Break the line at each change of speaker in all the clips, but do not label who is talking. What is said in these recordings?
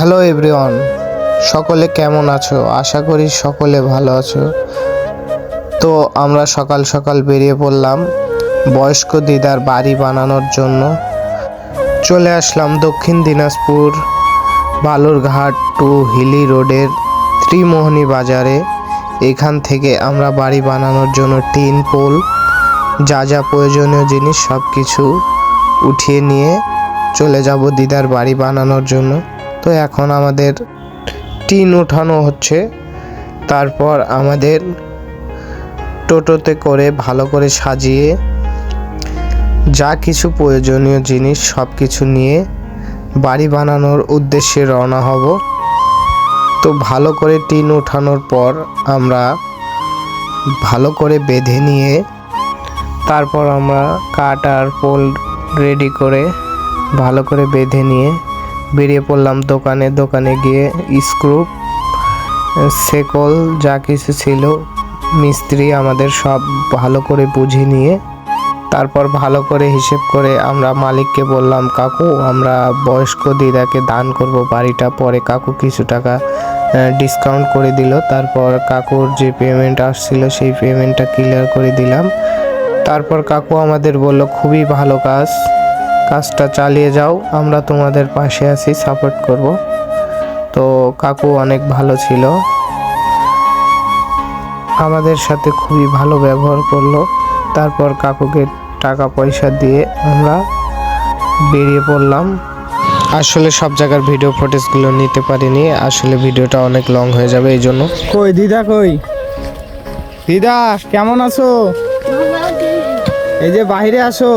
Hello everyone, সকলে কেমন আছো? আশা করি সকলে ভালো আছো। তো আমরা সকাল সকাল বেরিয়ে পড়লাম বয়স্ক দিদার বাড়ি বানানোর জন্য। চলে আসলাম দক্ষিণ দিনাজপুর বালুরঘাট টু হিলি রোডের ত্রিমোহনী বাজারে। এখান থেকে আমরা বাড়ি বানানোর জন্য টিন, পোল, যা যা প্রয়োজনীয় জিনিস সব কিছু উঠিয়ে নিয়ে চলে যাব দিদার বাড়ি বানানোর জন্য। তো এখন আমাদের টিন ওঠানো হচ্ছে। তারপর আমাদের টোটোতে করে ভালো করে সাজিয়ে যা কিছু প্রয়োজনীয় জিনিস সব কিছু নিয়ে বাড়ি বানানোর উদ্দেশ্যে রওনা হব। তো ভালো করে টিন ওঠানোর পর আমরা ভালো করে বেঁধে নিয়ে তারপর আমরা কাঠ আর পোল রেডি করে ভালো করে বেঁধে নিয়ে বেরিয়ে পড়লাম দোকানে দোকানে গিয়ে স্ক্রু সেকল যা কিছু ছিল, মিস্ত্রি আমাদের সব ভালো করে বুঝে নিয়ে, তারপর ভালো করে হিসেব করে আমরা মালিককে বললাম, কাকু, আমরা বয়স্ক দিদাকে দান করব বাড়িটা। পরে কাকু কিছু টাকা ডিসকাউন্ট করে দিল। তারপর কাকুর যে পেমেন্ট আসছিল, সেই পেমেন্টটা ক্লিয়ার করে দিলাম। তারপর কাকু আমাদের বলল, খুবই ভালো কাজ। কাজটা চালিয়ে যাও আমরা তোমাদের পাশে আছি সাপোর্ট করব। তো কাকু অনেক ভালো ছিল। আমাদের সাথে খুবই ভালো ব্যবহার করল। তারপর কাকুকে টাকা পয়সা দিয়ে আমরা বেরিয়ে পড়লাম। আসলে সব জায়গার ভিডিও ফুটেজগুলো নিতে পারিনি। আসলে ভিডিওটা অনেক লং হয়ে যাবে এই জন্য।
কই দিদা কই? দিদা কেমন আছো। এই যে বাইরে আসো।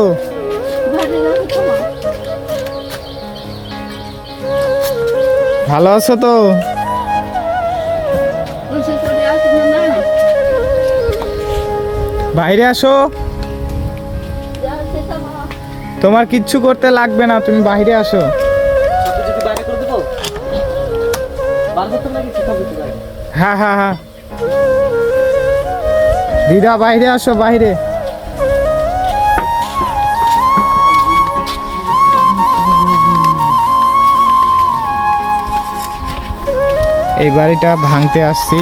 ভালো আছো তো? বাইরে আসো। তোমার কিচ্ছু করতে লাগবে না, তুমি বাইরে আসো। হ্যাঁ হ্যাঁ হ্যাঁ। দিদা, বাইরে আসো, বাইরে। এই বাড়িটা ভাঙতে আসছি।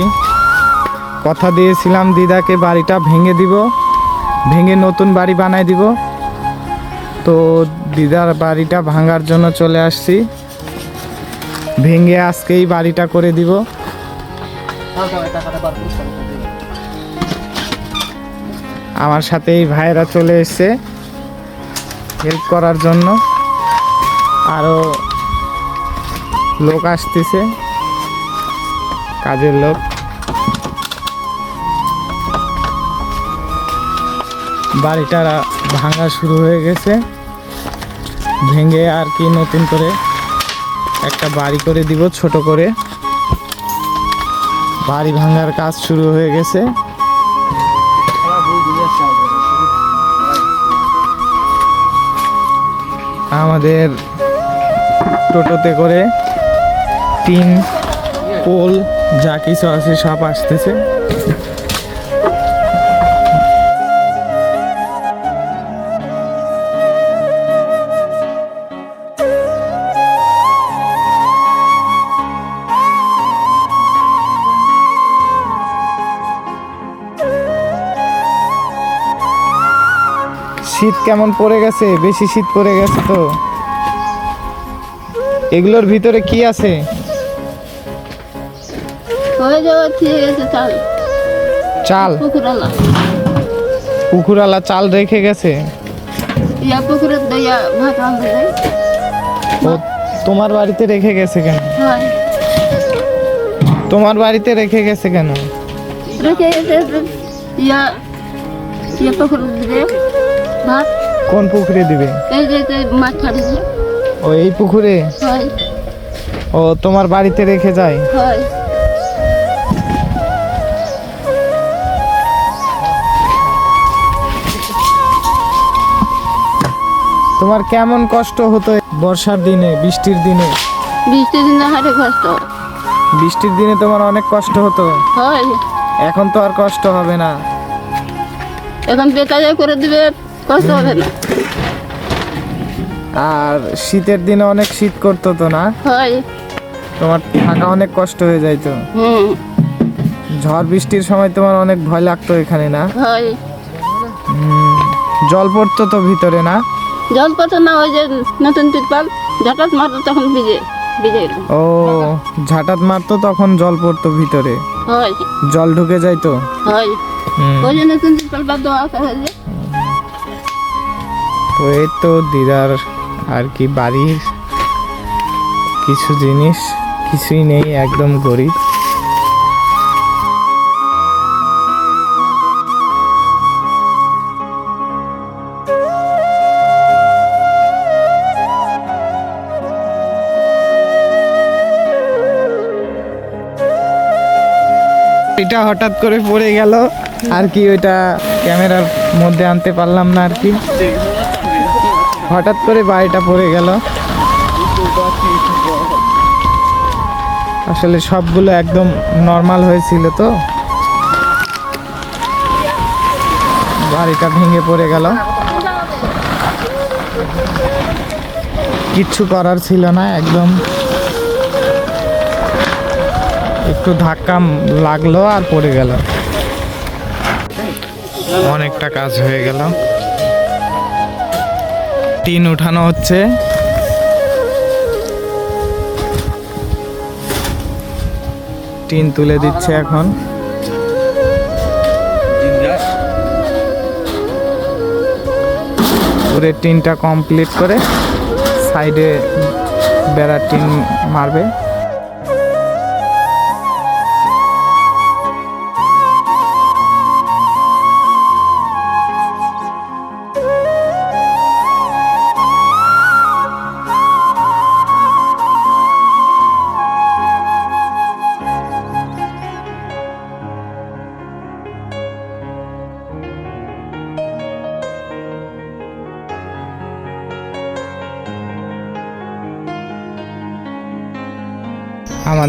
কথা দিয়েছিলাম, দিদাকে বাড়িটা ভেঙে দিব, ভেঙে নতুন বাড়ি বানাই দিব। তো দিদার বাড়িটা ভাঙার জন্য চলে আসছি। ভেঙে আজকেই বাড়িটা করে দিব। আমার সাথে এই ভাইয়েরা চলে এসছে হেল্প করার জন্য। আরও লোক আসতেছে। কাজের লোক। বাড়িটা ভাঙা শুরু হয়ে গেছে। ভেঙে আর কি নতুন করে একটা বাড়ি করে দিব, ছোট করে। বাড়ি ভাঙার কাজ শুরু হয়ে গেছে। আমাদের টোটোতে করে তিন পোল যা কিছু আছে সব আসতেছে। শীত কেমন পড়ে গেছে? বেশি শীত পড়ে গেছে তো। এগুলোর ভিতরে কি আছে?
হয়ে ঠিক চাল।
চাল?
পুকুরালা।
পুকুরালা চাল রেখে গেছে?
ইয়া পুকুরে দইয়া ভাত রাঁধতে যাই
তোমার বাড়িতে রেখে গেছে কেন? তোমার বাড়িতে রেখে গেছে কেন?
রেখে এসে ইয়া ইয়া পুকুরে দিবে ভাত।
কোন পুকুরে দিবে?
এই যে যে মাছ ছাড়িছে
ও এই পুকুরে? ও তোমার বাড়িতে রেখে যায়?
হয়।
তোমার কেমন কষ্ট হতো বর্ষার দিনে বৃষ্টির দিনে?
বৃষ্টির দিনে হাটে কষ্ট।
বৃষ্টির দিনে তোমার অনেক কষ্ট হতো?
হয়।
এখন তো আর কষ্ট হবে না।
এখন বেকার করে দিবে কষ্ট হবে না।
আর শীতের দিনে অনেক শীত করতো তো না?
হয়।
তোমার থাকা অনেক কষ্ট হয়ে যাইতো।
হুম।
ঝড় বৃষ্টির সময় তোমার অনেক ভয় লাগতো এখানে না?
হয়।
জল পড়তো তো ভিতরে না?
জল পড়তো না ওই যে নতুন তিরপাল হঠাৎ মারতো তখন ভিজে ভিজে গেল।
ও ঝাঁটাত মারতো তখন জল পড়তো ভিতরে?
হয়।
জল ঢুকে যাইতো?
হয়। ওই যে নতুন তিরপাল বাদ দেওয়া আছে
তো এই তো দিদার আর কি বাড়ির কিছু জিনিস কিছুই নেই একদম গরিব। এটা হঠাৎ করে পড়ে গেল। আর কি ওইটা ক্যামেরার মধ্যে আনতে পারলাম না আর কি। হঠাৎ করে বাড়িটা পড়ে গেল। আসলে সবগুলো একদম নর্মাল হয়েছিল তো। বাড়িটা ভেঙে পড়ে গেল। কিচ্ছু করার ছিল না, একদম একটু ধাক্কা লাগল আর পড়ে গেল। অনেকটা কাজ হয়ে গেল। টিন উঠানো হচ্ছে। টিন তুলে দিচ্ছে এখন। পুরো টিনটা কমপ্লিট করে সাইডে বেড়ার টিন মারবে।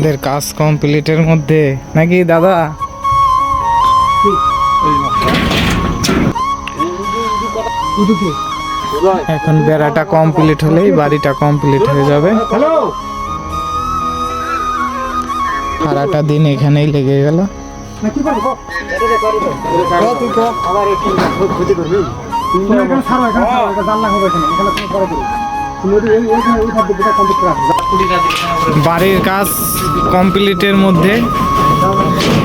আমাদের কাজ কমপ্লিটের মধ্যে। নাকি দাদা? এখন বেড়াটা কমপ্লিট হলেই বাড়িটা কমপ্লিট হয়ে যাবে। সারাটা দিন এখানেই লেগে গেল। বাড়ির কাজ কমপ্লিটের মধ্যে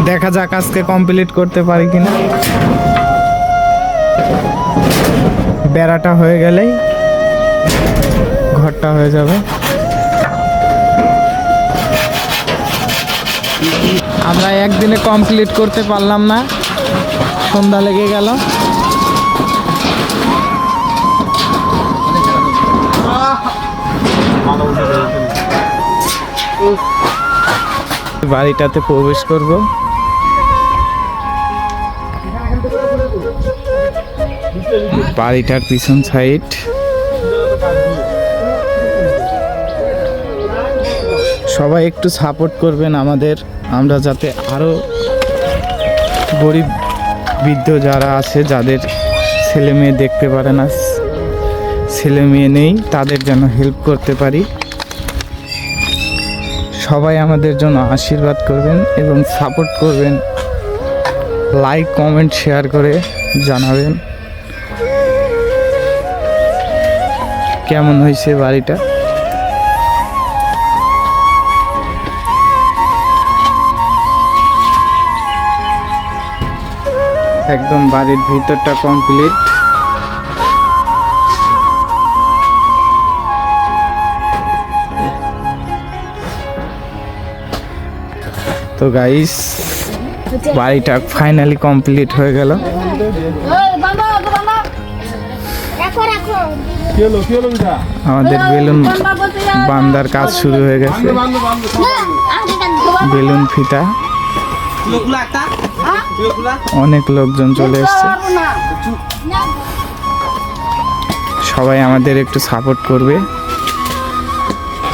দেখা যাক আজকে কমপ্লিট করতে পারি কিনা। বেড়াটা হয়ে গেলেই ঘরটা হয়ে যাবে। আমরা একদিনে কমপ্লিট করতে পারলাম না। সন্ধ্যা লেগে গেল। বাড়িটাতে প্রবেশ করব। বাড়িটার পিছন সাইড। সবাই একটু সাপোর্ট করবেন আমাদের। আমরা যাতে আরও গরিব বৃদ্ধ যারা আছে, যাদের ছেলে মেয়ে দেখতে পারে না। ছেলে মেয়ে নেই, তাদের যেন হেল্প করতে পারি। সবাই আমাদের জন্য আশীর্বাদ করবেন এবং সাপোর্ট করবেন। লাইক কমেন্ট শেয়ার করে জানাবেন। কেমন হয়েছে বাড়িটা? একদম বাড়ির ভিতরটা কমপ্লিট তো গাইস বাড়িটা ফাইনালি কমপ্লিট হয়ে গেল। আমাদের বেলুন বান্দার কাজ শুরু হয়ে গেছে। বেলুন ফিতা। অনেক লোকজন চলে এসছে। সবাই আমাদের একটু সাপোর্ট করবে।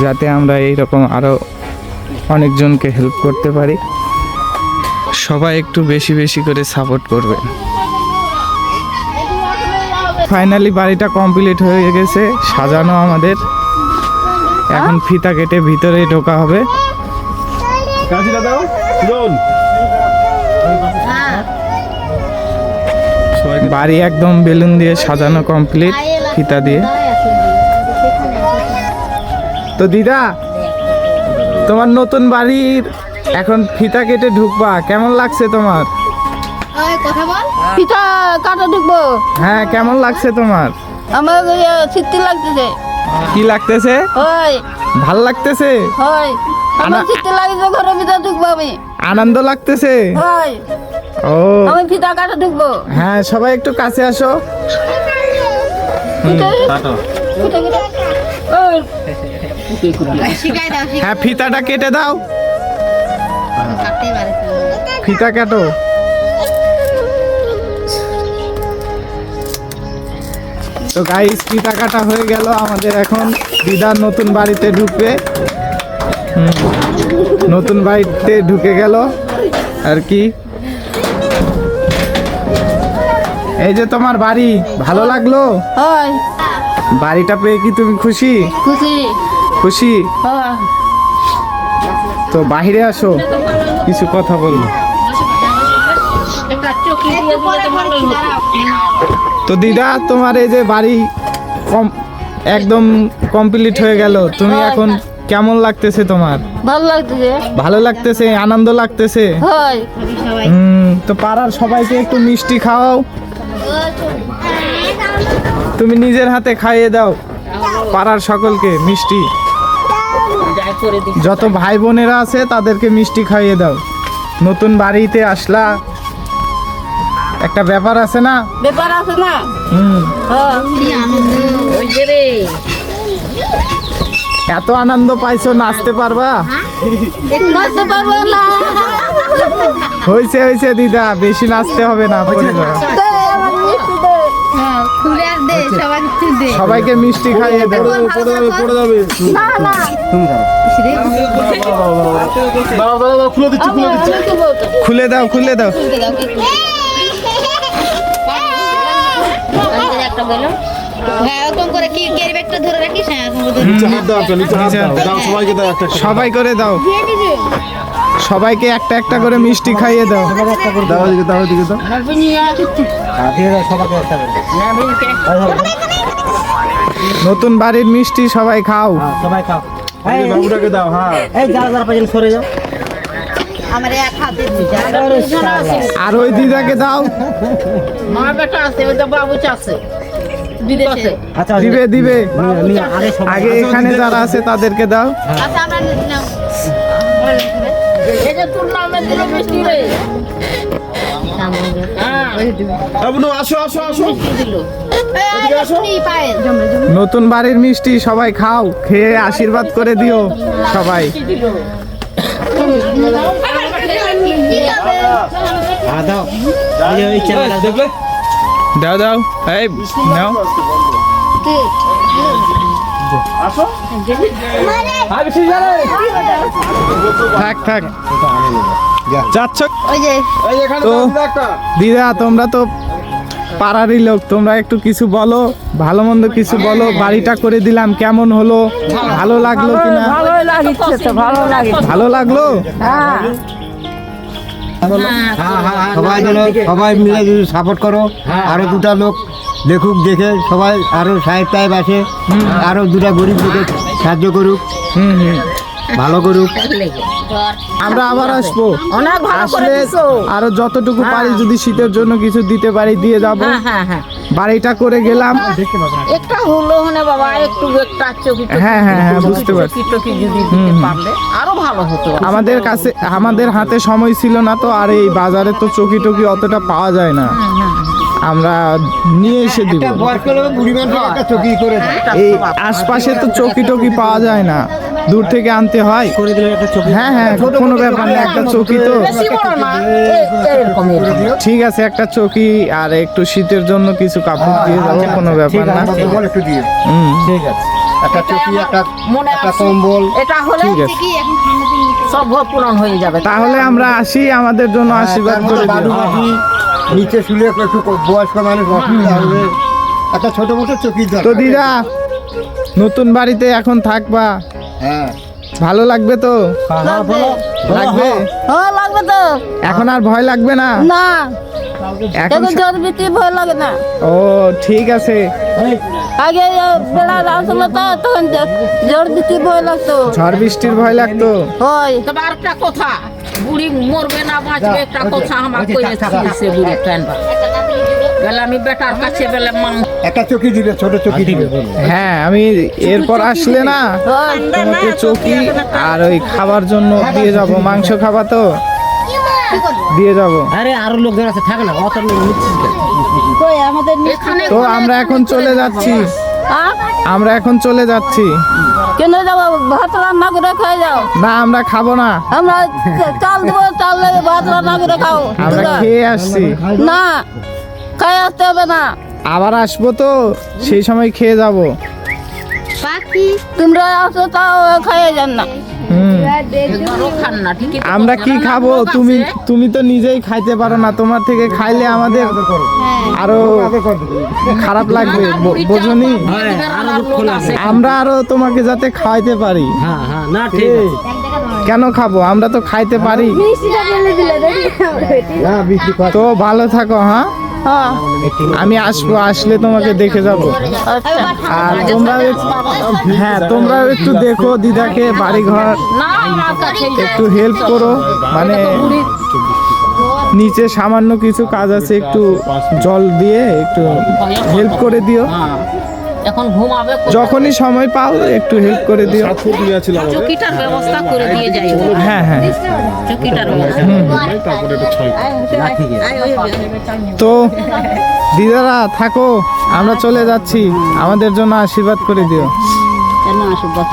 যাতে আমরা এইরকম আরও অনেকজনকে হেল্প করতে পারি। সবাই একটু বেশি বেশি করে সাপোর্ট করবে। ফাইনালি বাড়িটা কমপ্লিট হয়ে গেছে, সাজানো আমাদের। এখন ফিতা কেটে ভিতরে ঢোকা হবে। বাড়ি একদম বেলুন দিয়ে সাজানো কমপ্লিট ফিতা দিয়ে। তো দিদা তোমার নতুন বাড়ির এখন ফিতা কেটে ঢুকবা। কেমন লাগছে তোমার?
পিঠা কাটা ঢুকবো।
হ্যাঁ কেমন লাগছে তোমার?
আমার শীতি লাগতেছে।
কি লাগতেছে?
ওই।
ভালো লাগতেছে?
ওই। আমার
আনা-
শীতি লাগছে ঘরের ভিতরে ঢুকবো আমি।
আনন্দ লাগতেছে?
ওই।
ও।
আমি ফিতা কাটা ঢুকবো।
হ্যাঁ সবাই একটু কাছে আসো।
পিঠা ওই।
হ্যাঁ ফিতাটা কেটে দাও। ফিতা কাটো। তো গাইস ফিতা কাটা হয়ে গেল। আমাদের এখন দিদার নতুন বাড়িতে ঢুকবে। নতুন বাড়িতে ঢুকে গেল। আর কি? এই যে তোমার বাড়ি ভালো লাগল? বাড়িটা পেয়ে কি তুমি খুশি?
খুশি।
খুশি? তো বাইরে আসো কিছু কথা বলব তো দিদা তোমার এই যে বাড়ি কম একদম কমপ্লিট হয়ে গেল। তুমি এখন কেমন লাগতেছে তোমার?
ভালো লাগতেছে।
ভালো লাগতেছে? আনন্দ লাগতেছে? তো পাড়ার সবাইকে একটু মিষ্টি খাওয়াও। তুমি নিজের হাতে খাইয়ে দাও। পাড়ার সকলকে মিষ্টি। যত ভাই বোনেরা আছে তাদেরকে মিষ্টি খাইয়ে দাও। নতুন বাড়িতে আসলা। একটা ব্যাপার আছে না?
ব্যাপার আছে না?
হুম।
হ্যাঁ।
এত আনন্দ পাইছো নাচতে পারবা?
নাচতে পারব
হয়েছে হয়েছে দিদা। বেশি নাচতে হবে না সবাইকে মিষ্টি খাইয়ে দাও
পড়ে যাবে পড়ে যাবে
না না।
খুলে দিচ্ছি খুলে দিচ্ছি?
খুলে দাও খুলে দাও।
হ্যাঁ রাখিস? হ্যাঁ করে
একটা
সবাই করে দাও সবাইকে একটা একটা করে মিষ্টি খাইয়ে দাও।
দাও। এদিকে দাও দাও।
নতুন বাড়ির মিষ্টি সবাই খাও।
বাবুটাকে দাও হ্যাঁ।
আর ওই দিদাকে দাও।
আমার বেটা আছে ওই যে বাবু আছে।
দিবে দিবে। আগে এখানে যারা আছে তাদেরকে দাও।
আচ্ছা আমরা নিলাম
এই যে তোর নামে দিল মিষ্টি রে হ্যাঁ
নতুন বাড়ির মিষ্টি সবাই খাও খেয়ে আশীর্বাদ করে দিও সবাই। দাও দাও এই নাও।
আসো।
থাক থাক। যাচ্ছ।
ওই যে
এই এখানে
তো-
দিদা
তোমরা তো পাড়ারই লোক তোমরা একটু কিছু বলো ভালো মন্দ কিছু বলো বাড়িটা করে দিলাম কেমন হলো ভালো লাগল কিনা?
ভালোই লাগছে তো ভালো
ভালো লাগল?
হ্যাঁ।
সবাই সবাই মিলে যদি সাপোর্ট করো আরও দুটা লোক দেখুক দেখে সবাই আরও সাহেব টাইপ আছে আরও দুটা গরিব লোকে সাহায্য করুক
হুম হুম।
ভালো করুক।
আমরা আবার আসব।
অনেক
আসলে আরও যতটুকু পারি যদি শীতের জন্য কিছু দিতে পারি দিয়ে যাব।
হ্যাঁ হ্যাঁ
বাড়িটা করে গেলাম।
একটা হলো হনে বাবা একটু একটা চকি
হ্যাঁ হ্যাঁ হ্যাঁ বুঝতে পারছি।
আরও ভালো হতো।
আমাদের কাছে আমাদের হাতে সময় ছিল না তো আর এই বাজারে তো চকি টকি অতটা পাওয়া যায় না। আমরা নিয়ে এসে দিব।
চকি করে দেয়।
এই আশপাশে তো চকি টকি পাওয়া যায় না। দূর থেকে আনতে হয়।
করে একটা চকি।
হ্যাঁ হ্যাঁ কোনো ব্যাপার না একটা চকি তো।
বেশি বড় না এরকম
ঠিক আছে একটা চকি আর একটু শীতের জন্য কিছু কাপড় দিয়ে যাব কোনো ব্যাপার না।
কম্বল একটু দিয়ে।
হুম।
ঠিক আছে। একটা চকি একটা একটা কম্বল।
এটা হলে
ঠিক আছে।
কি এখন ঠান্ডা দিন
সব পূরণ হয়ে যাবে।
তাহলে আমরা আসি আমাদের জন্য আশীর্বাদ করে দিও।
নিচে শুলে একটু একটু বয়স্ক মানুষ অসুবিধা হবে একটা ছোট মোটো চকি
তো দিদা নতুন বাড়িতে এখন থাকবা।
হ্যাঁ।
ভালো লাগবে তো?
লাগবে
লাগবে?
হ্যাঁ লাগবে তো।
এখন আর ভয় লাগবে না?
না।
এখন
বিক্রি ভয় লাগে না।
ও ঠিক আছে।
আগে বেড়া আসলো তো তখন জ্বর বিক্রি ভয় লাগতো।
ঝড় বৃষ্টির ভয় লাগতো।
হয়
তবে আর একটা কথা বুড়ি মরবে না বাঁচবে একটা কথা আমার বুড়ি বেলা আমি বেটার কাছে বেলা
একটা চকি দিবে ছোট চকি দিবে।
হ্যাঁ আমি এরপর আসলে না
হয়
তোমাকে চকি আর ওই খাবার জন্য দিয়ে যাব। মাংস খাবা তো? দিয়ে যাব।
আরে আরও লোকজন আছে থাকে না অত লোক নিচ্ছিস
কই আমাদের
তো আমরা এখন চলে যাচ্ছি? আমরা এখন চলে যাচ্ছি।
কেন যাব? ভাত রান্না করে খাই যাও।
না আমরা খাব না।
আমরা চাল দেবো চাল দেবে ভাত রান্না করে খাও।
আমরা খেয়ে আসছি।
না খাই আসতে হবে না।
আবার আসব তো সেই সময় খেয়ে যাব।
পাখি
তোমরা আসো তাও খাইয়ে যান না।
আমরা কি খাব? তুমি তুমি তো নিজেই খাইতে পারো না। তোমার থেকে খাইলে আমাদের আরও খারাপ লাগবে। বোঝনি। আমরা আরও তোমাকে যাতে খাওয়াইতে পারি।
না
কেন খাব? আমরা তো খাইতে পারি। তো ভালো থাকো হ্যাঁ? আমি আসব, আসলে তোমাকে দেখে যাব। আর তোমরা হ্যাঁ তোমরা একটু দেখো দিদাকে বাড়ি ঘর একটু হেল্প করো। মানে নিচে সামান্য কিছু কাজ আছে, একটু জল দিয়ে একটু হেল্প করে দিও।
এখন ঘুমাবে?
যখনই সময় পাও একটু হেল্প করে দিও।
চকিটার ব্যবস্থা করে দিয়ে যাই
হ্যাঁ হ্যাঁ।
চকিটার ব্যবস্থা।
তারপরে একটু ছয়
না ঠিক আছে
তো দিদারা থাকো। আমরা চলে যাচ্ছি। আমাদের জন্য আশীর্বাদ করে দিও।
কেন বস